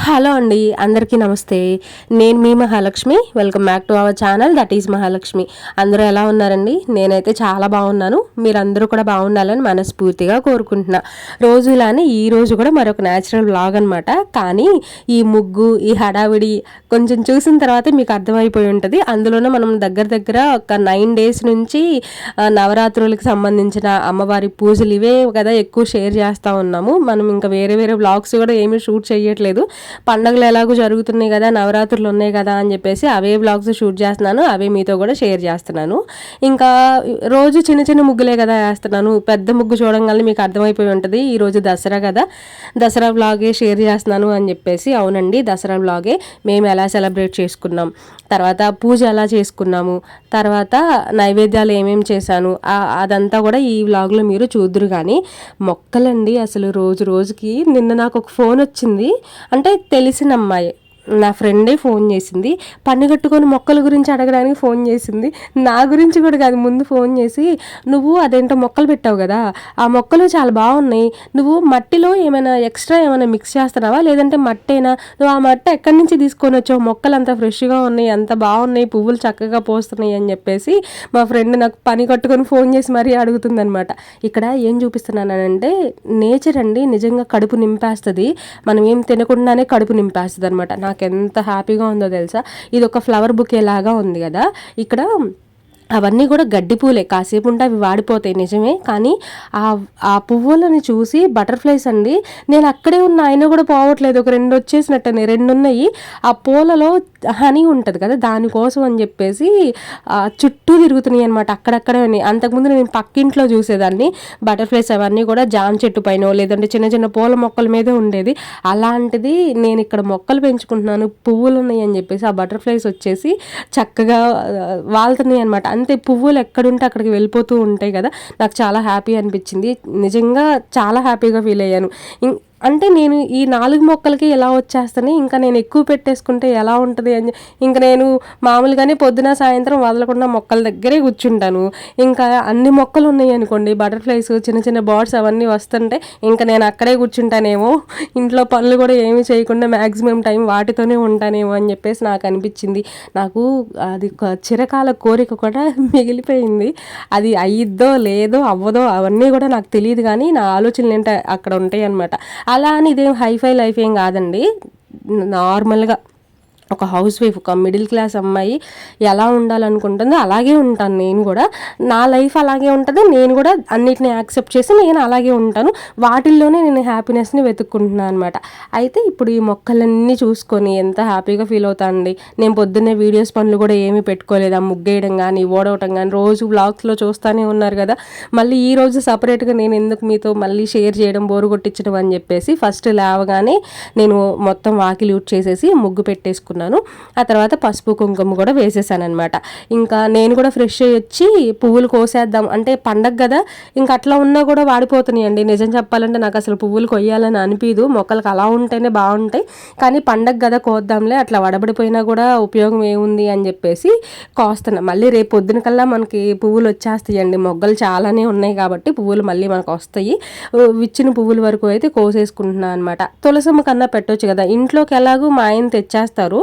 Hello అండి అందరికీ నమస్తే. నేను మీ Mahalakshmi. Welcome back to our channel. That is Mahalakshmi. అందరూ ఎలా ఉన్నారండి? నేనైతే చాలా బాగున్నాను. మీరందరూ కూడా బాగుండాలని మనస్ఫూర్తిగా కోరుకుంటున్నా. రోజు ఇలానే ఈ రోజు కూడా మరొక న్యాచురల్ బ్లాగ్ అనమాట కానీ ఈ ముగ్గు ఈ హడావిడి కొంచెం చూసిన తర్వాత మీకు అర్థమైపోయి ఉంటుంది. అందులోనే మనం దగ్గర దగ్గర ఒక నైన్ డేస్ నుంచి నవరాత్రులకు సంబంధించిన అమ్మవారి పూజలు ఇవే కదా ఎక్కువ షేర్ చేస్తూ ఉన్నాము. మనం ఇంకా వేరే వేరే బ్లాగ్స్ కూడా ఏమీ షూట్ చేయట్లేదు. పండగలు ఎలాగో జరుగుతున్నాయి కదా నవరాత్రులు ఉన్నాయి కదా అని చెప్పేసి అవే బ్లాగ్స్ షూట్ చేస్తున్నాను అవే మీతో కూడా షేర్ చేస్తున్నాను. ఇంకా రోజు చిన్న చిన్న ముగ్గులే కదా వేస్తున్నాను. పెద్ద ముగ్గు చూడంగానే మీకు అర్థమైపోయి ఉంటుంది ఈ రోజు దసరా కదా. దసరా బ్లాగే షేర్ చేస్తున్నాను అని చెప్పేసి అవునండి దసరా బ్లాగే మేము ఎలా సెలబ్రేట్ చేసుకున్నాం. తర్వాత పూజ ఎలా చేసుకున్నాము. తర్వాత నైవేద్యాలు ఏమేమి చేశాను. అదంతా కూడా ఈ వ్లాగ్లో మీరు చూద్దరు కానీ మొక్కలండి అసలు రోజు రోజుకి. నిన్న నాకు ఒక ఫోన్ వచ్చింది. అంటే తెలిసిన అమ్మాయి. నా ఫ్రెండే ఫోన్ చేసింది. పన్ను కట్టుకొని మొక్కల గురించి అడగడానికి ఫోన్ చేసింది. నా గురించి కూడా కాదు ముందు ఫోన్ చేసి నువ్వు అదేంటో మొక్కలు పెట్టావు కదా ఆ మొక్కలు చాలా బాగున్నాయి. నువ్వు మట్టిలో ఏమైనా ఎక్స్ట్రా ఏమైనా మిక్స్ చేస్తున్నావా? లేదంటే మట్టేనా? నువ్వు ఆ మట్టి ఎక్కడి నుంచి తీసుకొని వచ్చావు? మొక్కలు అంత ఫ్రెష్గా ఉన్నాయి అంత బాగున్నాయి పువ్వులు చక్కగా పోస్తున్నాయి అని చెప్పేసి మా ఫ్రెండ్ నాకు పని కట్టుకొని ఫోన్ చేసి మరీ అడుగుతుందనమాట ఇక్కడ ఏం చూపిస్తున్నానంటే నేచర్ అండి నిజంగా కడుపు నింపేస్తుంది. మనం ఏం తినకుండానే కడుపు నింపేస్తుంది అనమాట నాకు ఎంత హ్యాపీగా ఉందో తెలుసా? ఇది ఒక ఫ్లవర్ బుకే లాగా ఉంది కదా? ఇక్కడ అవన్నీ కూడా గడ్డి పూలే. కాసేపు ఉంటే అవి వాడిపోతాయి నిజమే. కానీ ఆ ఆ పువ్వులని చూసి బటర్ఫ్లైస్ అండి. నేను అక్కడే ఉన్న ఆయన కూడా పోవట్లేదు. ఒక రెండు వచ్చేసినట్టనే. రెండు ఉన్నాయి ఆ పూలలో హనీ ఉంటుంది కదా దానికోసం అని చెప్పేసి చుట్టూ తిరుగుతున్నాయి అనమాట అక్కడక్కడే ఉన్నాయి అంతకుముందు నేను పక్కింట్లో చూసేదాన్ని. బటర్ఫ్లైస్ అవన్నీ కూడా జామ చెట్టు పైన లేదంటే చిన్న చిన్న పూల మొక్కల మీద ఉండేది. అలాంటిది నేను ఇక్కడ మొక్కలు పెంచుకుంటున్నాను. పువ్వులు ఉన్నాయి అని చెప్పేసి ఆ బటర్ఫ్లైస్ వచ్చేసి చక్కగా వాళ్తున్నాయి అనమాట అంతే పువ్వులు ఎక్కడుంటే అక్కడికి వెళ్ళిపోతూ ఉంటాయి కదా. నాకు చాలా హ్యాపీ అనిపించింది. నిజంగా చాలా హ్యాపీగా ఫీల్ అయ్యాను. ఇం- అంటే నేను ఈ నాలుగు మొక్కలకి ఎలా వచ్చేస్తాను? ఇంకా నేను ఎక్కువ పెట్టేసుకుంటే ఎలా ఉంటుంది అని ఇంకా నేను మామూలుగానే పొద్దున సాయంత్రం వదలకుండా మొక్కల దగ్గరే కూర్చుంటాను. ఇంకా అన్ని మొక్కలు ఉన్నాయి అనుకోండి బటర్ఫ్లైస్ చిన్న చిన్న బర్డ్స్ అవన్నీ వస్తుంటే ఇంకా నేను అక్కడే కూర్చుంటానేమో. ఇంట్లో పనులు కూడా ఏమీ చేయకుండా మ్యాక్సిమం టైం వాటితోనే ఉంటానేమో అని చెప్పేసి నాకు అనిపించింది. నాకు అది ఒక చిరకాల కోరిక కూడా మిగిలిపోయింది. అది అయ్యిద్దో లేదో అవ్వదో అవన్నీ కూడా నాకు తెలియదు కానీ నా ఆలోచనలు ఏంటో అక్కడ ఉంటాయి అనమాట అలా అని ఇదేం హైఫై లైఫ్ ఏం కాదండి. నార్మల్గా ఒక హౌస్ వైఫ్ ఒక మిడిల్ క్లాస్ అమ్మాయి ఎలా ఉండాలనుకుంటుందో అలాగే ఉంటాను నేను కూడా. నా లైఫ్ అలాగే ఉంటుంది నేను కూడా అన్నిటిని యాక్సెప్ట్ చేసి నేను అలాగే ఉంటాను. వాటిల్లోనే నేను హ్యాపీనెస్ని వెతుక్కుంటున్నాను అనమాట అయితే ఇప్పుడు ఈ మొక్కలన్నీ చూసుకొని ఎంత హ్యాపీగా ఫీల్ అవుతానండి. నేను పొద్దున్నే వీడియోస్ పనులు కూడా ఏమీ పెట్టుకోలేదు. ఆ ముగ్గేయడం కానీ ఓడవటం కానీ రోజు బ్లాగ్స్లో చూస్తూనే ఉన్నారు కదా. మళ్ళీ ఈ రోజు సపరేట్గా నేను ఎందుకు మీతో మళ్ళీ షేర్ చేయడం బోరు కొట్టించడం అని చెప్పేసి ఫస్ట్ లేవగానే నేను మొత్తం వాకిలి యూట్ చేసేసి ముగ్గు పెట్టేసుకున్నాను. ఆ తర్వాత పసుపు కుంకుమ కూడా వేసేసాను అనమాట ఇంకా నేను కూడా ఫ్రెష్ అయ్యి వచ్చి పువ్వులు కోసేద్దాం. అంటే పండగ కదా ఇంకా అట్లా ఉన్నా కూడా వాడిపోతున్నాయండి. నిజం చెప్పాలంటే నాకు అసలు పువ్వులు కొయ్యాలని అనిపించదు మొక్కలకు అలా ఉంటేనే బాగుంటాయి. కానీ పండగ కదా కోద్దాంలే. అట్లా వడబడిపోయినా కూడా ఉపయోగం ఏముంది అని చెప్పేసి కోస్తున్నా. మళ్ళీ రేపు పొద్దున కల్లా మనకి పువ్వులు వచ్చేస్తాయండి. మొగ్గలు చాలానే ఉన్నాయి కాబట్టి పువ్వులు మళ్ళీ మనకు వస్తాయి. విచ్చిన పువ్వుల వరకు అయితే కోసేసుకుంటున్నాను అనమాట తులసమ్మ కన్నా పెట్టొచ్చు కదా. ఇంట్లోకి ఎలాగూ మా ఆయన తెచ్చేస్తారు.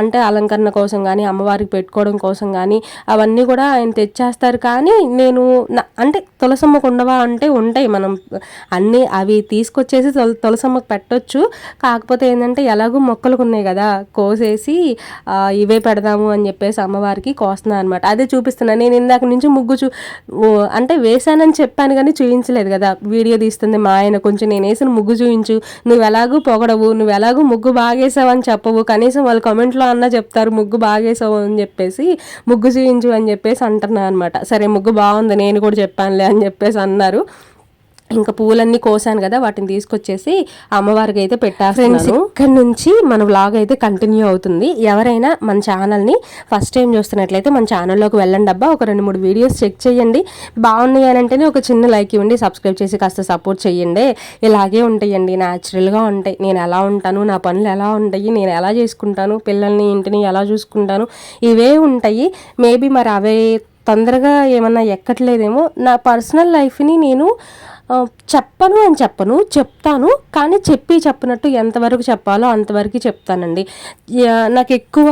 అంటే అలంకరణ కోసం కానీ అమ్మవారికి పెట్టుకోవడం కోసం కానీ అవన్నీ కూడా ఆయన తెచ్చేస్తారు. కానీ నేను అంటే తులసమ్మకు ఉండవా అంటే ఉంటాయి. మనం అన్నీ అవి తీసుకొచ్చేసి తుల తులసమ్మకు పెట్టొచ్చు. కాకపోతే ఏంటంటే ఎలాగో మొక్కలు ఉన్నాయి కదా కోసేసి ఇవే పెడదాము అని చెప్పేసి అమ్మవారికి కోస్తున్నాను అనమాట అదే చూపిస్తున్నాను నేను ఇందాక నుంచి ముగ్గు చూ అంటే వేసానని చెప్పాను కానీ చూపించలేదు కదా. వీడియో తీస్తుంది మా ఆయన. కొంచెం నేను వేసిన ముగ్గు చూపించు నువ్వు ఎలాగూ పొగడవు నువ్వు ఎలాగూ ముగ్గు బాగేసావు అని చెప్పవు. కనీసం వాళ్ళు కామెంట్లో అన్నా చెప్తారు ముగ్గు బాగేసావు అని చెప్పేసి ముగ్గు చూయించు అని చెప్పేసి అంటున్నా అనమాట సరే ముగ్గు బాగుంది నేను కూడా చెప్పానులే అని చెప్పేసి అన్నారు. ఇంకా పువ్వులన్నీ కోసాను కదా వాటిని తీసుకొచ్చేసి అమ్మవారికి అయితే పెట్టేస్తున్నాను ఇక్కడ నుంచి మన వ్లాగ్ అయితే కంటిన్యూ అవుతుంది. ఎవరైనా మన ఛానల్ని ఫస్ట్ టైం చూస్తున్నట్లయితే మన ఛానల్లోకి వెళ్ళండి అబ్బా. ఒక రెండు మూడు వీడియోస్ చెక్ చేయండి. బాగున్నాయి అని అంటేనే ఒక చిన్న లైక్ ఇవ్వండి. సబ్స్క్రైబ్ చేసి కాస్త సపోర్ట్ చేయండి ఇలాగే ఉంటాయండి న్యాచురల్గా ఉంటాయి. నేను ఎలా ఉంటాను నా పనులు ఎలా ఉంటాయి నేను ఎలా చేసుకుంటాను పిల్లల్ని ఇంటిని ఎలా చూసుకుంటాను ఇవే ఉంటాయి. మేబీ మరి అవే తొందరగా ఏమన్నా ఎక్కట్లేదేమో. నా పర్సనల్ లైఫ్ని నేను చెప్పను అని చెప్పను చెప్తాను కానీ చెప్పి చెప్పినట్టు ఎంతవరకు చెప్పాలో అంతవరకు చెప్తానండి. నాకు ఎక్కువ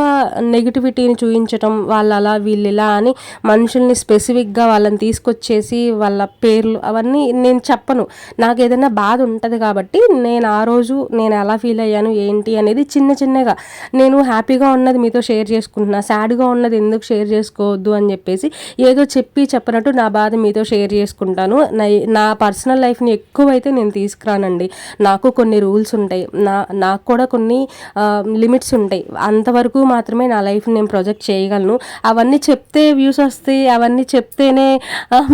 నెగిటివిటీని చూపించటం వాళ్ళు అలా వీళ్ళు ఇలా అని మనుషుల్ని స్పెసిఫిక్గా వాళ్ళని తీసుకొచ్చేసి వాళ్ళ పేర్లు అవన్నీ నేను చెప్పను. నాకు ఏదైనా బాధ ఉంటుంది కాబట్టి నేను ఆ రోజు నేను ఎలా ఫీల్ అయ్యాను ఏంటి అనేది చిన్న చిన్నగా నేను హ్యాపీగా ఉన్నది మీతో షేర్ చేసుకుంటున్నా సాడ్గా ఉన్నది ఎందుకు షేర్ చేసుకోవద్దు అని చెప్పేసి ఏదో చెప్పి చెప్పినట్టు నా బాధ మీతో షేర్ చేసుకుంటాను. నా పర్సన్ పర్సనల్ లైఫ్ని ఎక్కువైతే నేను తీసుకురానండి. నాకు కొన్ని రూల్స్ ఉంటాయి. నా నాకు కూడా కొన్ని లిమిట్స్ ఉంటాయి. అంతవరకు మాత్రమే నా లైఫ్ నేను ప్రొజెక్ట్ చేయగలను. అవన్నీ చెప్తే వ్యూస్ వస్తాయి. అవన్నీ చెప్తేనే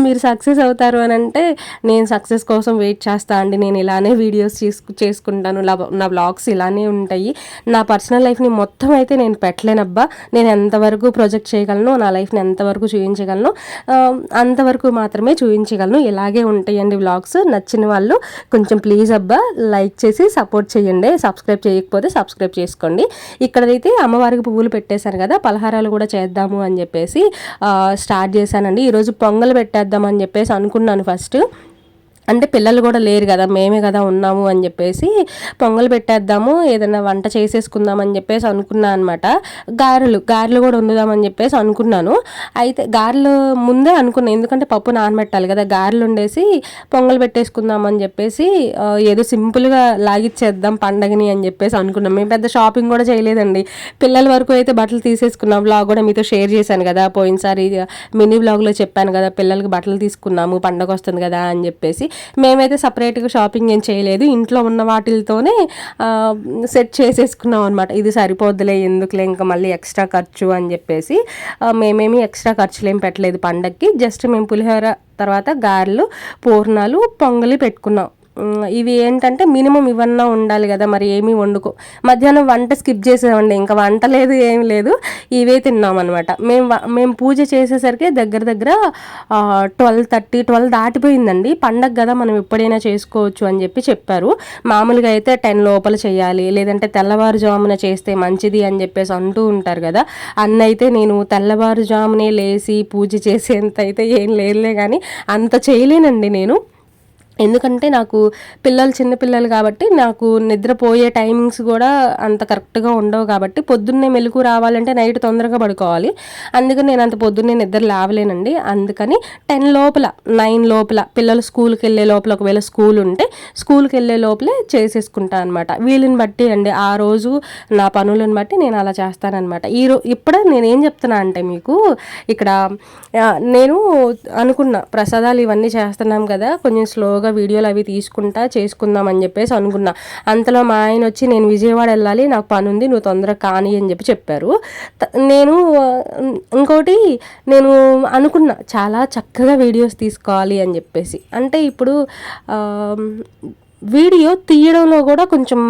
మీరు సక్సెస్ అవుతారు అని అంటే నేను సక్సెస్ కోసం వెయిట్ చేస్తా అండి. నేను ఇలానే వీడియోస్ చేసుకు చేసుకుంటాను. నా- బ్లాగ్స్ ఇలానే ఉంటాయి. నా పర్సనల్ లైఫ్ని మొత్తం అయితే నేను పెట్టలేనబ్బా. నేను ఎంతవరకు ప్రొజెక్ట్ చేయగలను నా లైఫ్ని ఎంతవరకు చూపించగలను అంతవరకు మాత్రమే చూపించగలను ఇలాగే ఉంటాయండి వ్లాగ్స్ నచ్చిన వాళ్ళు కొంచెం ప్లీజ్ అబ్బా లైక్ చేసి సపోర్ట్ చేయండి. సబ్స్క్రైబ్ చేయకపోతే సబ్స్క్రైబ్ చేసుకోండి. ఇక్కడైతే అమ్మవారికి పువ్వులు పెట్టేశాను కదా పలహారాలు కూడా చేద్దాము అని చెప్పేసి స్టార్ట్ చేశానండి. ఈరోజు పొంగల్ పెట్టేద్దాం అని చెప్పేసి అనుకున్నాను ఫస్ట్ అంటే పిల్లలు కూడా లేరు కదా మేమే కదా ఉన్నాము అని చెప్పేసి పొంగల్ పెట్టేద్దాము ఏదైనా వంట చేసేసుకుందాం అని చెప్పేసి అనుకున్నా అనమాట గారెలు గారెలు కూడా వండుదామని చెప్పేసి అనుకున్నాను. అయితే గారెలు ముందే అనుకున్నాను ఎందుకంటే పప్పు నానబెట్టాలి కదా గారెలు ఉండేసి పొంగల్ పెట్టేసుకుందాం అని చెప్పేసి ఏదో సింపుల్గా లాగిచ్చేద్దాం పండగని అని చెప్పేసి అనుకున్నాం. మేము పెద్ద షాపింగ్ కూడా చేయలేదండి. పిల్లల వరకు అయితే బట్టలు తీసేసుకున్నాం. బ్లాగ్ కూడా మీతో షేర్ చేశాను కదా పోయినసారి మినీ బ్లాగ్లో చెప్పాను కదా పిల్లలకి బట్టలు తీసుకున్నాము పండగ వస్తుంది కదా అని చెప్పేసి. మేమైతే సపరేట్గా షాపింగ్ ఏం చేయలేదు. ఇంట్లో ఉన్న వాటితోనే సెట్ చేసేసుకున్నాం అనమాట ఇది సరిపోద్దులే ఎందుకులే ఇంకా మళ్ళీ ఎక్స్ట్రా ఖర్చు అని చెప్పేసి మేమేమి ఎక్స్ట్రా ఖర్చులేం పెట్టలేదు పండగకి జస్ట్ మేము పులిహోర తర్వాత గారెలు పూర్ణాలు పొంగలి పెట్టుకున్నాం. ఇవి ఏంటంటే మినిమం ఇవన్నా ఉండాలి కదా మరి ఏమీ వండుకో. మధ్యాహ్నం వంట స్కిప్ చేసామండి ఇంకా వంట లేదు ఏం లేదు ఇవే తిన్నామన్నమాట. మేము మేము పూజ చేసేసరికి దగ్గర దగ్గర ట్వెల్వ్ థర్టీ ట్వెల్వ్ దాటిపోయిందండి. పండగ కదా మనం ఎప్పుడైనా చేసుకోవచ్చు అని చెప్పి చెప్పారు. మామూలుగా అయితే టెన్ లోపల చేయాలి లేదంటే తెల్లవారుజామున చేస్తే మంచిది అని చెప్పేసి అంటూ ఉంటారు కదా. అన్న అయితే నేను తెల్లవారుజామునే లేచి పూజ చేసేంత అయితే ఏం లేదులే కానీ అంత చేయలేనండి నేను. ఎందుకంటే నాకు పిల్లలు చిన్నపిల్లలు కాబట్టి నాకు నిద్రపోయే టైమింగ్స్ కూడా అంత కరెక్ట్గా ఉండవు కాబట్టి పొద్దున్నే మెలకు రావాలంటే నైట్ తొందరగా పడుకోవాలి. అందుకని నేను అంత పొద్దున్నే నిద్ర లేవలేనండి. అందుకని టెన్ లోపల నైన్ లోపల పిల్లలు స్కూల్కి వెళ్ళే లోపల ఒకవేళ స్కూల్ ఉంటే స్కూల్కి వెళ్ళే లోపలే చేసేసుకుంటాను అనమాట వీళ్ళని బట్టి అండి ఆ రోజు నా పనులను బట్టి నేను అలా చేస్తానమాట ఈ రో ఇప్పుడు నేనేం చెప్తున్నా అంటే మీకు ఇక్కడ నేను అనుకున్నా ప్రసాదాలు ఇవన్నీ చేస్తున్నాం కదా కొంచెం స్లోగా వీడియోలు అవి తీసుకుంటా చేసుకుందాం అని చెప్పేసి అనుకున్నా. అంతలో మా ఆయన వచ్చి నేను విజయవాడ వెళ్ళాలి నాకు పని ఉంది నువ్వు తొందరగా కాని అని చెప్పి చెప్పారు. నేను ఇంకోటి నేను అనుకున్నా చాలా చక్కగా వీడియోస్ తీసుకోవాలి అని చెప్పేసి. అంటే ఇప్పుడు వీడియో తీయడంలో కూడా కొంచెం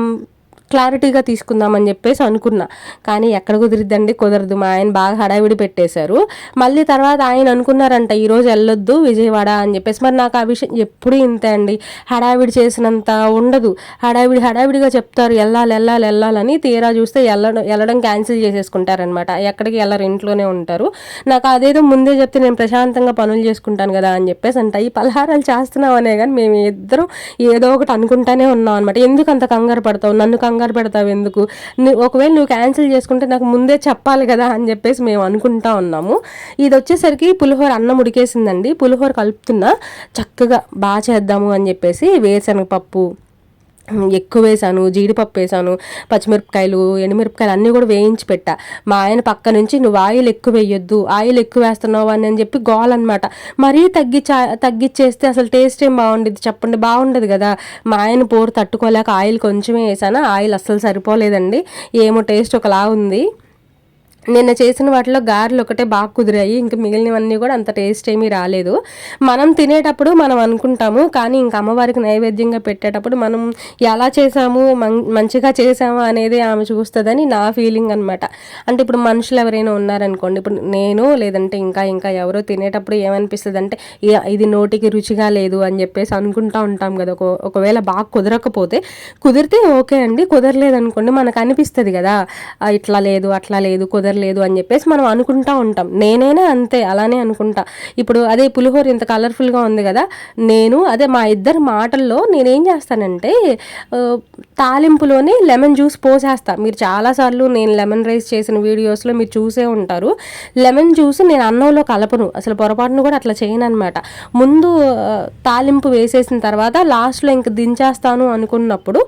క్లారిటీగా తీసుకుందామని చెప్పేసి అనుకున్నా. కానీ ఎక్కడ కుదిరిద్దండి? కుదరదు. మా ఆయన బాగా హడావిడి పెట్టేశారు. మళ్ళీ తర్వాత ఆయన అనుకున్నారంట ఈరోజు వెళ్ళొద్దు విజయవాడ అని చెప్పేసి. మరి నాకు ఆ విషయం ఎప్పుడు ఇంతే అండి. హడావిడి చేసినంత ఉండదు. హడావిడి హడావిడిగా చెప్తారు వెళ్ళాలి వెళ్ళాలి వెళ్ళాలని తీరా చూస్తే వెళ్ళడం వెళ్ళడం క్యాన్సిల్ చేసేసుకుంటారనమాట ఎక్కడికి వెళ్ళరు ఇంట్లోనే ఉంటారు. నాకు అదేదో ముందే చెప్తే నేను ప్రశాంతంగా పనులు చేసుకుంటాను కదా అని చెప్పేసి అంట. ఈ పలహారాలు చేస్తున్నాం అనే కానీ మేము ఇద్దరం ఏదో ఒకటి అనుకుంటానే ఉన్నాం అనమాట ఎందుకు అంత కంగారు పడతావు? నన్ను కంగారు పెడతావు ఎందుకు? ఒకవేళ నువ్వు క్యాన్సిల్ చేసుకుంటే నాకు ముందే చెప్పాలి కదా అని చెప్పేసి మేము అనుకుంటా ఉన్నాము. ఇది వచ్చేసరికి పులిహోర అన్నం ఉడికేసిందండి. పులిహోర కలుపుతున్నా. చక్కగా బాగా చేద్దాము అని చెప్పేసి వేరుశనగపప్పు ఎక్కువ వేసాను జీడిపప్పు వేసాను పచ్చిమిరపకాయలు ఎండుమిరపకాయలు అన్నీ కూడా వేయించి పెట్టా. మా ఆయన పక్క నుంచి నువ్వు ఆయిల్ ఎక్కువ వేయొద్దు ఆయిల్ ఎక్కువ వేస్తున్నావు అని అని చెప్పి గోల్ అనమాట మరీ తగ్గించా తగ్గిచ్చేస్తే అసలు టేస్ట్ ఏం బాగుండేది? చెప్పండి బాగుండదు కదా. మా ఆయన పోరు తట్టుకోలేక ఆయిల్ కొంచెమే వేసాను. ఆయిల్ అస్సలు సరిపోలేదండి. ఏమో టేస్ట్ ఒకలా ఉంది. నిన్న చేసిన వాటిలో గారెలు ఒకటే బాగా కుదిరాయి. ఇంకా మిగిలినవన్నీ కూడా అంత టేస్ట్ ఏమీ రాలేదు. మనం తినేటప్పుడు మనం అనుకుంటాము. కానీ ఇంకా అమ్మవారికి నైవేద్యంగా పెట్టేటప్పుడు మనం ఎలా చేసాము మం మంచిగా చేసాము అనేది ఆమె చూస్తుందని నా ఫీలింగ్ అనమాట అంటే ఇప్పుడు మనుషులు ఎవరైనా ఉన్నారనుకోండి. ఇప్పుడు నేను లేదంటే ఇంకా ఇంకా ఎవరో తినేటప్పుడు ఏమనిపిస్తుంది అంటే ఇది నోటికి రుచిగా లేదు అని చెప్పేసి అనుకుంటా ఉంటాం కదా. ఒకవేళ బాగా కుదరకపోతే కుదిరితే ఓకే అండి. కుదరలేదు అనుకోండి మనకు అనిపిస్తుంది కదా. ఇట్లా లేదు అట్లా లేదు కుదర కుదరలేదు అని చెప్పేసి మనం అనుకుంటా ఉంటాం. నేనైనా అంతే అలానే అనుకుంటా. ఇప్పుడు అదే పులిహోర ఇంత కలర్ఫుల్గా ఉంది కదా నేను అదే మా ఇద్దరు మాటల్లో నేనేం చేస్తానంటే తాలింపులోనే లెమన్ జ్యూస్ పోసేస్తా. మీరు చాలాసార్లు నేను లెమన్ రైస్ చేసిన వీడియోస్లో మీరు చూసే ఉంటారు. లెమన్ జ్యూస్ నేను అన్నంలో కలపను. అసలు పొరపాటును కూడా అట్లా చేయను అనమాట ముందు తాలింపు వేసేసిన తర్వాత లాస్ట్లో ఇంక దించేస్తాను అనుకున్నప్పుడు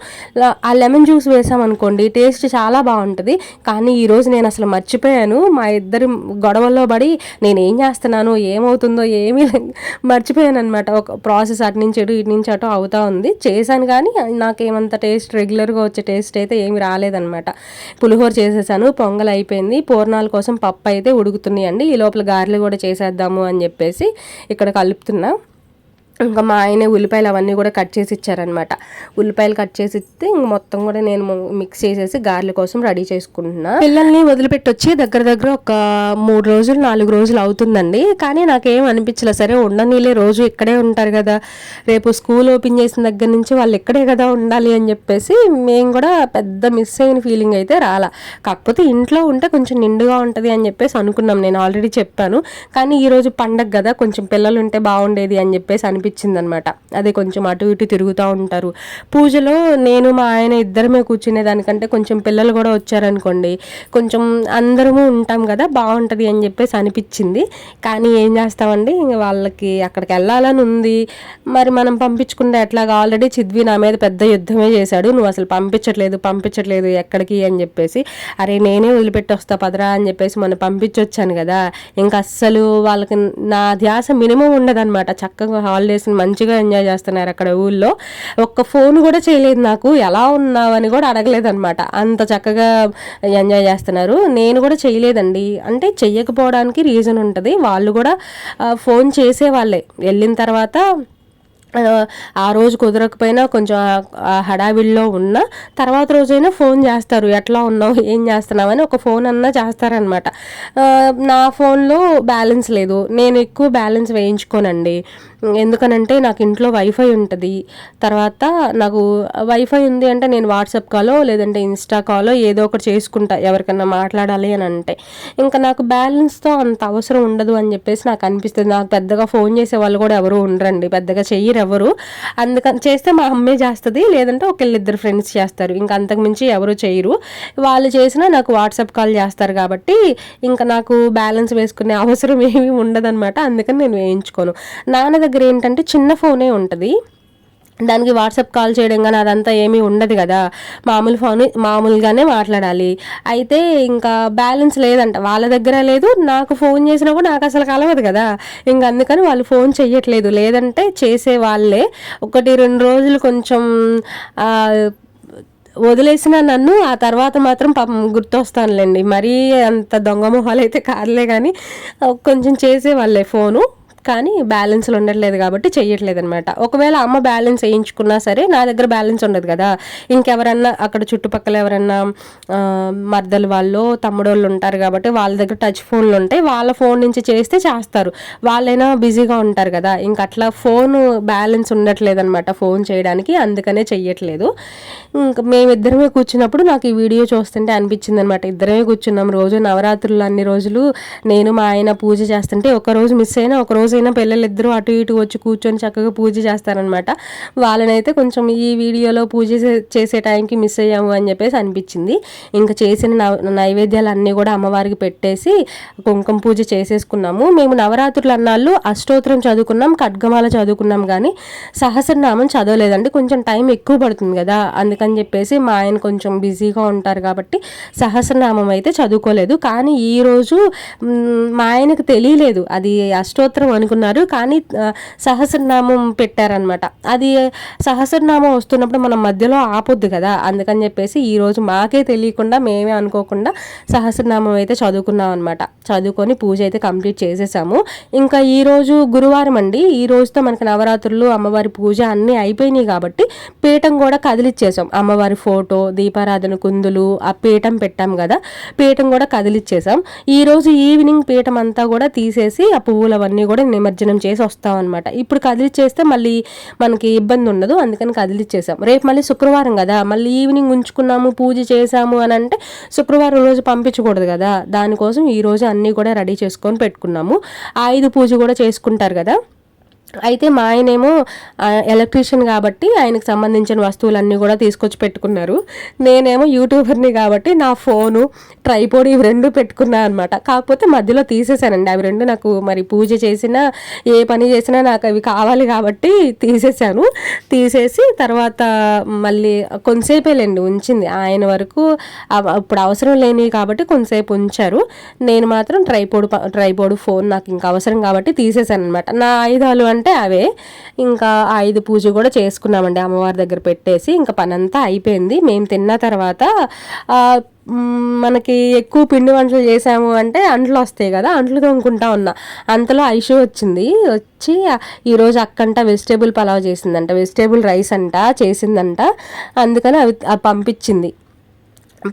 ఆ లెమన్ జ్యూస్ వేసామనుకోండి టేస్ట్ చాలా బాగుంటుంది. కానీ ఈరోజు నేను అసలు మర్చిపోయాను. మా ఇద్దరి గొడవల్లో పడి నేను ఏం చేస్తున్నాను ఏమవుతుందో ఏమీ మర్చిపోయాను అనమాట ఒక ప్రాసెస్ అటు నుంచి ఇటు ఇటు నుంచి అటు అవుతా ఉంది. చేశాను కానీ నాకేమంత టేస్ట్ రెగ్యులర్గా వచ్చే టేస్ట్ అయితే ఏమి రాలేదనమాట పులిహోర చేసేసాను పొంగల్ అయిపోయింది. పూర్ణాల కోసం పప్పు అయితే ఉడుకుతున్నాయండి. ఈ లోపల గారెలు కూడా చేసేద్దాము అని చెప్పేసి ఇక్కడ కలుపుతున్నా. ఇంకా మా ఆయన ఉల్లిపాయలు అవన్నీ కూడా కట్ చేసి ఇచ్చారనమాట ఉల్లిపాయలు కట్ చేసి ఇస్తే ఇంక మొత్తం కూడా నేను మిక్స్ చేసేసి గార్ల కోసం రెడీ చేసుకుంటున్నా. పిల్లల్ని వదిలిపెట్టి వచ్చి దగ్గర దగ్గర ఒక మూడు రోజులు నాలుగు రోజులు అవుతుందండి. కానీ నాకేం అనిపించలేదు సరే ఉండనీలే రోజు ఇక్కడే ఉంటారు కదా. రేపు స్కూల్ ఓపెన్ చేసిన దగ్గర నుంచి వాళ్ళు ఇక్కడే కదా ఉండాలి అని చెప్పేసి మేము కూడా పెద్ద మిస్ అయిన ఫీలింగ్ అయితే రాలా. కాకపోతే ఇంట్లో ఉంటే కొంచెం నిండుగా ఉంటుంది అని చెప్పేసి అనుకున్నాం. నేను ఆల్రెడీ చెప్పాను. కానీ ఈరోజు పండగ కదా. కొంచెం పిల్లలు ఉంటే బాగుండేది అని చెప్పేసి అనిపించింది అనమాట అదే కొంచెం అటు ఇటు తిరుగుతూ ఉంటారు. పూజలో నేను మా ఆయన ఇద్దరమే కూర్చునే దానికంటే కొంచెం పిల్లలు కూడా వచ్చారనుకోండి కొంచెం అందరము ఉంటాం కదా బాగుంటుంది అని చెప్పేసి అనిపించింది. కానీ ఏం చేస్తామండి ఇంక వాళ్ళకి అక్కడికి వెళ్ళాలని ఉంది. మరి మనం పంపించుకుంటే ఎట్లాగా ఆల్రెడీ చిద్వి నా మీద పెద్ద యుద్ధమే చేశాడు. నువ్వు అసలు పంపించట్లేదు పంపించట్లేదు ఎక్కడికి అని చెప్పేసి అరే నేనే వదిలిపెట్టి వస్తా పదరా అని చెప్పేసి మనం పంపించొచ్చాను కదా. ఇంకా అస్సలు వాళ్ళకి నా ధ్యాస మినిమం ఉండదన్నమాట చక్కగా హాలిడే హాలిడేస్ని మంచిగా ఎంజాయ్ చేస్తున్నారు అక్కడ ఊళ్ళో. ఒక్క ఫోన్ కూడా చేయలేదు నాకు. ఎలా ఉన్నావు అని కూడా అడగలేదు అనమాట అంత చక్కగా ఎంజాయ్ చేస్తున్నారు. నేను కూడా చేయలేదండి. అంటే చెయ్యకపోవడానికి రీజన్ ఉంటుంది. వాళ్ళు కూడా ఫోన్ చేసేవాళ్ళే. వెళ్ళిన తర్వాత ఆ, రోజు కుదరకపోయినా కొంచెం హడావిడిలో ఉన్న తర్వాత రోజైనా ఫోన్ చేస్తారు. ఎట్లా ఉన్నావు? ఏం చేస్తున్నావు? అని ఒక ఫోన్ అన్నా చేస్తారనమాట నా ఫోన్లో బ్యాలెన్స్ లేదు. నేను ఎక్కువ బ్యాలెన్స్ వేయించుకోనండి. ఎందుకనంటే నాకు ఇంట్లో వైఫై ఉంటుంది. తర్వాత నాకు వైఫై ఉంది అంటే నేను వాట్సాప్ కాలో లేదంటే ఇన్స్టా కాలో ఏదో ఒకటి చేసుకుంటా ఎవరికైనా మాట్లాడాలి అని అంటే. ఇంకా నాకు బ్యాలెన్స్తో అంత అవసరం ఉండదు అని చెప్పేసి నాకు అనిపిస్తుంది. నాకు పెద్దగా ఫోన్ చేసే వాళ్ళు కూడా ఎవరు ఉండరండి. పెద్దగా చెయ్యరు ఎవరు అందుకని చేస్తే మా అమ్మే చేస్తుంది లేదంటే ఒకళ్ళిద్దరు ఫ్రెండ్స్ చేస్తారు. ఇంకా అంతకుమించి ఎవరు చేయరు. వాళ్ళు చేసినా నాకు వాట్సాప్ కాల్ చేస్తారు కాబట్టి ఇంకా నాకు బ్యాలెన్స్ వేసుకునే అవసరం ఏమీ ఉండదన్నమాట. అందుకని నేను వేయించుకోను. నాన్న దగ్గర దగ్గర ఏంటంటే చిన్న ఫోనే ఉంటుంది. దానికి వాట్సాప్ కాల్ చేయడం కానీ అదంతా ఏమీ ఉండదు కదా. మామూలు ఫోన్ మామూలుగానే మాట్లాడాలి. అయితే ఇంకా బ్యాలెన్స్ లేదంట. వాళ్ళ దగ్గర లేదు. నాకు ఫోన్ చేసినా కూడా నాకు అసలు కలవదు కదా. ఇంకా అందుకని వాళ్ళు ఫోన్ చెయ్యట్లేదు. లేదంటే చేసే వాళ్ళే. ఒకటి రెండు రోజులు కొంచెం వదిలేసిన నన్ను. ఆ తర్వాత మాత్రం పాపం గుర్తొస్తానులేండి. మరీ అంత దొంగ మొహాలు అయితే కాదులే కానీ కొంచెం చేసేవాళ్ళే ఫోను. కానీ బ్యాలెన్స్లు ఉండట్లేదు కాబట్టి చెయ్యట్లేదు అనమాట ఒకవేళ అమ్మ బ్యాలెన్స్ వేయించుకున్నా సరే నా దగ్గర బ్యాలెన్స్ ఉండదు కదా. ఇంకెవరన్నా అక్కడ చుట్టుపక్కల ఎవరన్నా మర్దలు వాళ్ళు తమ్ముడోళ్ళు ఉంటారు కాబట్టి వాళ్ళ దగ్గర టచ్ ఫోన్లు ఉంటాయి. వాళ్ళ ఫోన్ నుంచి చేస్తే చేస్తారు. వాళ్ళైనా బిజీగా ఉంటారు కదా. ఇంక అట్లా ఫోన్ బ్యాలెన్స్ ఉండట్లేదు అనమాట ఫోన్ చేయడానికి. అందుకనే చెయ్యట్లేదు. ఇంకా మేమిద్దరమే కూర్చున్నప్పుడు నాకు ఈ వీడియో చూస్తుంటే అనిపించింది అనమాట ఇద్దరమే కూర్చున్నాం. రోజు నవరాత్రులు అన్ని రోజులు నేను మా ఆయన పూజ చేస్తుంటే ఒక రోజు మిస్ అయినా ఒక రోజైనా పిల్లలు ఇద్దరు అటు ఇటు వచ్చి కూర్చొని చక్కగా పూజ చేస్తారనమాట వాళ్ళనైతే కొంచెం ఈ వీడియోలో పూజ చేసే టైంకి మిస్ అయ్యాము అని చెప్పేసి అనిపించింది. ఇంకా చేసిన నవ నైవేద్యాలు అన్నీ కూడా అమ్మవారికి పెట్టేసి కుంకుమ పూజ చేసేసుకున్నాము. మేము నవరాత్రులు అన్నాళ్ళు అష్టోత్తరం చదువుకున్నాం ఖడ్గమాల చదువుకున్నాం కానీ సహస్రనామం చదవలేదండి. కొంచెం టైం ఎక్కువ పడుతుంది కదా అందుకని చెప్పేసి మా ఆయన కొంచెం బిజీగా ఉంటారు కాబట్టి సహస్రనామం అయితే చదువుకోలేదు. కానీ ఈ రోజు మా ఆయనకు తెలియలేదు. అది అష్టోత్తరం అనుకున్నారు. కానీ సహస్రనామం పెట్టారనమాట అది సహస్రనామం వస్తున్నప్పుడు మనం మధ్యలో ఆపొద్దు కదా. అందుకని చెప్పేసి ఈ రోజు మాకే తెలియకుండా మేమే అనుకోకుండా సహస్రనామం అయితే చదువుకున్నాం అనమాట చదువుకొని పూజ అయితే కంప్లీట్ చేసేసాము. ఇంకా ఈరోజు గురువారం అండి. ఈ రోజుతో మనకి నవరాత్రులు అమ్మవారి పూజ అన్నీ అయిపోయినాయి కాబట్టి పీఠం కూడా కదిలిచ్చేసాం. అమ్మవారి ఫోటో దీపారాధన కుందులు ఆ పీఠం పెట్టాం కదా. పీఠం కూడా కదిలిచ్చేసాం. ఈరోజు ఈవినింగ్ పీఠం అంతా కూడా తీసేసి ఆ పువ్వులు అవన్నీ కూడా నిమజ్జనం చేసి వస్తాం అనమాట ఇప్పుడు కదిలిచ్చేస్తే మళ్ళీ మనకి ఇబ్బంది ఉండదు. అందుకని కదిలిచ్చేసాం రేపు మళ్ళీ శుక్రవారం కదా. మళ్ళీ ఈవినింగ్ ఉంచుకున్నాము పూజ చేసాము అని అంటే శుక్రవారం రోజు పంపించకూడదు కదా. దానికోసం ఈరోజు అన్నీ కూడా రెడీ చేసుకొని పెట్టుకున్నాము. ఆయుధ పూజ కూడా చేసుకుంటారు కదా. అయితే మా ఆయనేమో ఎలక్ట్రీషియన్ కాబట్టి ఆయనకు సంబంధించిన వస్తువులన్నీ కూడా తీసుకొచ్చి పెట్టుకున్నారు. నేనేమో యూట్యూబర్ని కాబట్టి నా ఫోను ట్రైపోడ్ ఇవి రెండు పెట్టుకున్నాను అనమాట కాకపోతే మధ్యలో తీసేసానండి అవి రెండు నాకు మరి పూజ చేసినా ఏ పని చేసినా నాకు అవి కావాలి కాబట్టి తీసేసాను తీసేసి తర్వాత మళ్ళీ కొంతసేపేలేండి ఉంచింది. ఆయన వరకు ఇప్పుడు అవసరం లేనివి కాబట్టి కొంతసేపు ఉంచారు. నేను మాత్రం ట్రైపోడ్ ట్రైపోడ్ ఫోన్ నాకు ఇంకా అవసరం కాబట్టి తీసేశాను అనమాట నా ఆయుధాలు అంటే అంటే అవే. ఇంకా ఐదు పూజ కూడా చేసుకున్నామండి. అమ్మవారి దగ్గర పెట్టేసి ఇంకా పని అంతా అయిపోయింది. మేము తిన్న తర్వాత మనకి ఎక్కువ పిండి వంటలు చేసాము అంటే అంట్లు వస్తాయి కదా అంట్లు తోముకుంటా ఉన్నా. అంతలో ఐషు వచ్చింది. వచ్చి ఈరోజు అక్కంట వెజిటేబుల్ పలావ్ చేసిందంట వెజిటేబుల్ రైస్ అంట చేసిందంట. అందుకని అవి పంపించింది.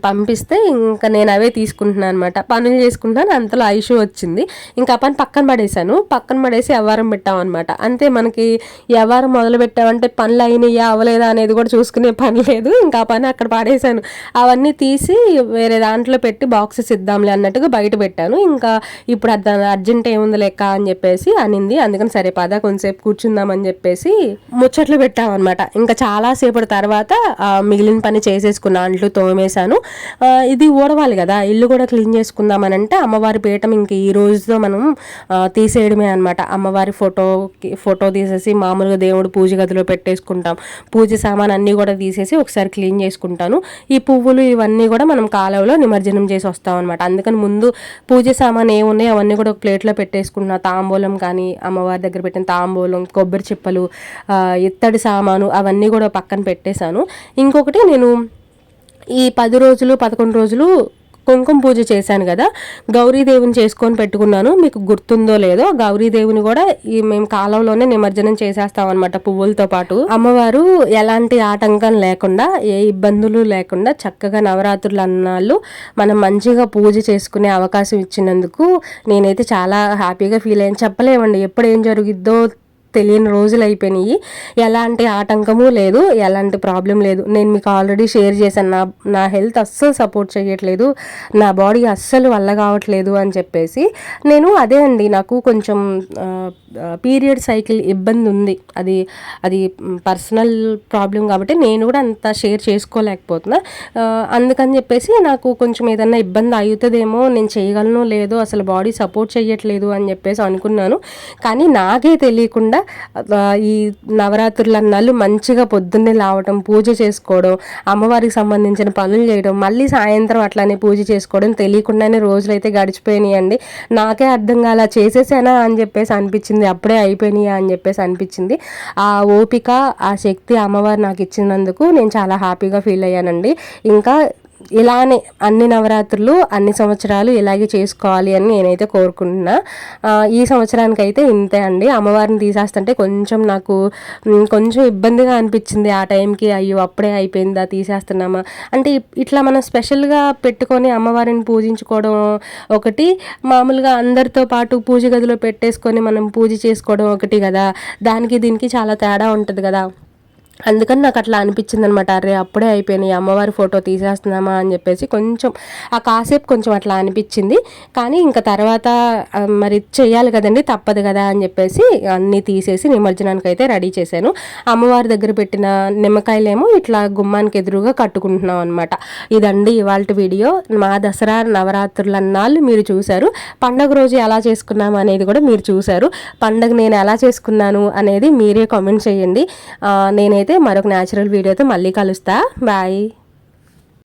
పంపిస్తే ఇంకా నేను అవే తీసుకుంటున్నాను అనమాట పనులు చేసుకుంటాను అంతలో ఐషు వచ్చింది. ఇంకా పని పక్కన పడేసాను పక్కన పడేసి వ్యవహారం పెట్టామన్నమాట అంతే మనకి వ్యవహారం మొదలు పెట్టామంటే పనులు అయినాయా అవ్వలేదా అనేది కూడా చూసుకునే పని లేదు. ఇంకా పని అక్కడ పడేసాను అవన్నీ తీసి వేరే దాంట్లో పెట్టి బాక్సెస్ ఇద్దాంలే అన్నట్టుగా బయట పెట్టాను. ఇంకా ఇప్పుడు అది అర్జెంట్ ఏముంది లెక్క అని చెప్పేసి అనింది. అందుకని సరే పద కొంతసేపు కూర్చుందామని చెప్పేసి ముచ్చట్లు పెట్టామన్నమాట. ఇంకా చాలాసేపటి తర్వాత మిగిలిన పని చేసేసుకున్న అంట్లు తోమేశాను. ఇది ఓడవాలి కదా. ఇల్లు కూడా క్లీన్ చేసుకుందామని అంటే అమ్మవారి పీఠం ఇంక ఈ రోజుతో మనం తీసేయడమే అనమాట అమ్మవారి ఫోటోకి ఫోటో తీసేసి మామూలుగా దేవుడు పూజ గదిలో పెట్టేసుకుంటాం. పూజ సామాన్ అన్నీ కూడా తీసేసి ఒకసారి క్లీన్ చేసుకుంటాను. ఈ పువ్వులు ఇవన్నీ కూడా మనం కాలువలో నిమజ్జనం చేసి వస్తాం అనమాట అందుకని ముందు పూజ సామాన్ ఏమున్నాయి అవన్నీ కూడా ఒక ప్లేట్లో పెట్టేసుకున్న తాంబూలం కానీ అమ్మవారి దగ్గర పెట్టిన తాంబూలం కొబ్బరి చిప్పలు ఇత్తడి సామాను అవన్నీ కూడా పక్కన పెట్టేశాను. ఇంకొకటి నేను ఈ పది రోజులు పదకొండు రోజులు కుంకుమ పూజ చేశాను కదా. గౌరీదేవిని చేసుకొని పెట్టుకున్నాను. మీకు గుర్తుందో లేదో గౌరీదేవిని కూడా ఈ మేము కాలంలోనే నిమజ్జనం చేసేస్తాం అనమాట పువ్వులతో పాటు. అమ్మవారు ఎలాంటి ఆటంకం లేకుండా ఏ ఇబ్బందులు లేకుండా చక్కగా నవరాత్రులు అన్నాళ్ళు మనం మంచిగా పూజ చేసుకునే అవకాశం ఇచ్చినందుకు నేనైతే చాలా హ్యాపీగా ఫీల్ అయ్యాను. చెప్పలేమండి ఎప్పుడు ఏం జరుగుద్దో తెలియని రోజులు అయిపోయినాయి. ఎలాంటి ఆటంకము లేదు ఎలాంటి ప్రాబ్లం లేదు. నేను మీకు ఆల్రెడీ షేర్ చేశాను నా నా హెల్త్ అస్సలు సపోర్ట్ చేయట్లేదు నా బాడీ అస్సలు వల్ల కావట్లేదు అని చెప్పేసి. నేను అదే అండి నాకు కొంచెం పీరియడ్ సైకిల్ ఇబ్బంది ఉంది. అది అది పర్సనల్ ప్రాబ్లం కాబట్టి నేను కూడా అంత షేర్ చేసుకోలేకపోతున్నా. అందుకని చెప్పేసి నాకు కొంచెం ఏదన్నా ఇబ్బంది అవుతుందేమో నేను చేయగలను లేదో అసలు బాడీ సపోర్ట్ చేయట్లేదు అని చెప్పేసి అనుకున్నాను. కానీ నాకే తెలియకుండా ఈ నవరాత్రులు అన్నాళ్ళు మంచిగా పొద్దున్నే లావటం పూజ చేసుకోవడం అమ్మవారికి సంబంధించిన పనులు చేయడం మళ్ళీ సాయంత్రం అట్లానే పూజ చేసుకోవడం తెలియకుండానే రోజులైతే గడిచిపోయినాయండి. గడిచిపోయినాయి అండి నాకే అర్థం కాల చేసేసానా అని చెప్పేసి అనిపించింది. అప్పుడే అయిపోయినాయా అని చెప్పేసి అనిపించింది. ఆ ఓపిక ఆ శక్తి అమ్మవారు నాకు ఇచ్చినందుకు నేను చాలా హ్యాపీగా ఫీల్ అయ్యానండి. ఇంకా ఇలానే అన్ని నవరాత్రులు అన్ని సంవత్సరాలు ఇలాగే చేసుకోవాలి అని నేనైతే కోరుకుంటున్నా. ఈ సంవత్సరానికి అయితే ఇంతే అండి. అమ్మవారిని తీసేస్తుంటే కొంచెం నాకు కొంచెం ఇబ్బందిగా అనిపించింది ఆ టైంకి. అయ్యో అప్పుడే అయిపోయిందా తీసేస్తున్నామా? అంటే ఇట్లా మనం స్పెషల్గా పెట్టుకొని అమ్మవారిని పూజించుకోవడం ఒకటి మామూలుగా అందరితో పాటు పూజ గదిలో పెట్టేసుకొని మనం పూజ చేసుకోవడం ఒకటి కదా. దానికి దీనికి చాలా తేడా ఉంటుంది కదా. అందుకని నాకు అట్లా అనిపించింది అనమాట అరే అప్పుడే అయిపోయినాయి. అమ్మవారి ఫోటో తీసేస్తున్నామా అని చెప్పేసి కొంచెం ఆ కాసేపు కొంచెం అట్లా అనిపించింది. కానీ ఇంకా తర్వాత మరి చేయాలి కదండి తప్పదు కదా అని చెప్పేసి అన్నీ తీసేసి నిమజ్జనానికి అయితే రెడీ చేశాను. అమ్మవారి దగ్గర పెట్టిన నిమ్మకాయలేమో ఇట్లా గుమ్మానికి ఎదురుగా కట్టుకుంటున్నాం అనమాట. ఇదండి ఇవాళ వీడియో. మా దసరా నవరాత్రులు అన్నాళ్ళు మీరు చూశారు. పండగ రోజు ఎలా చేసుకున్నాము అనేది కూడా మీరు చూశారు. పండగ నేను ఎలా చేసుకున్నాను అనేది మీరే కామెంట్ చేయండి. నేనైతే మరొక న్యాచురల్ వీడియోతో మళ్ళీ కలుస్తా. బాయ్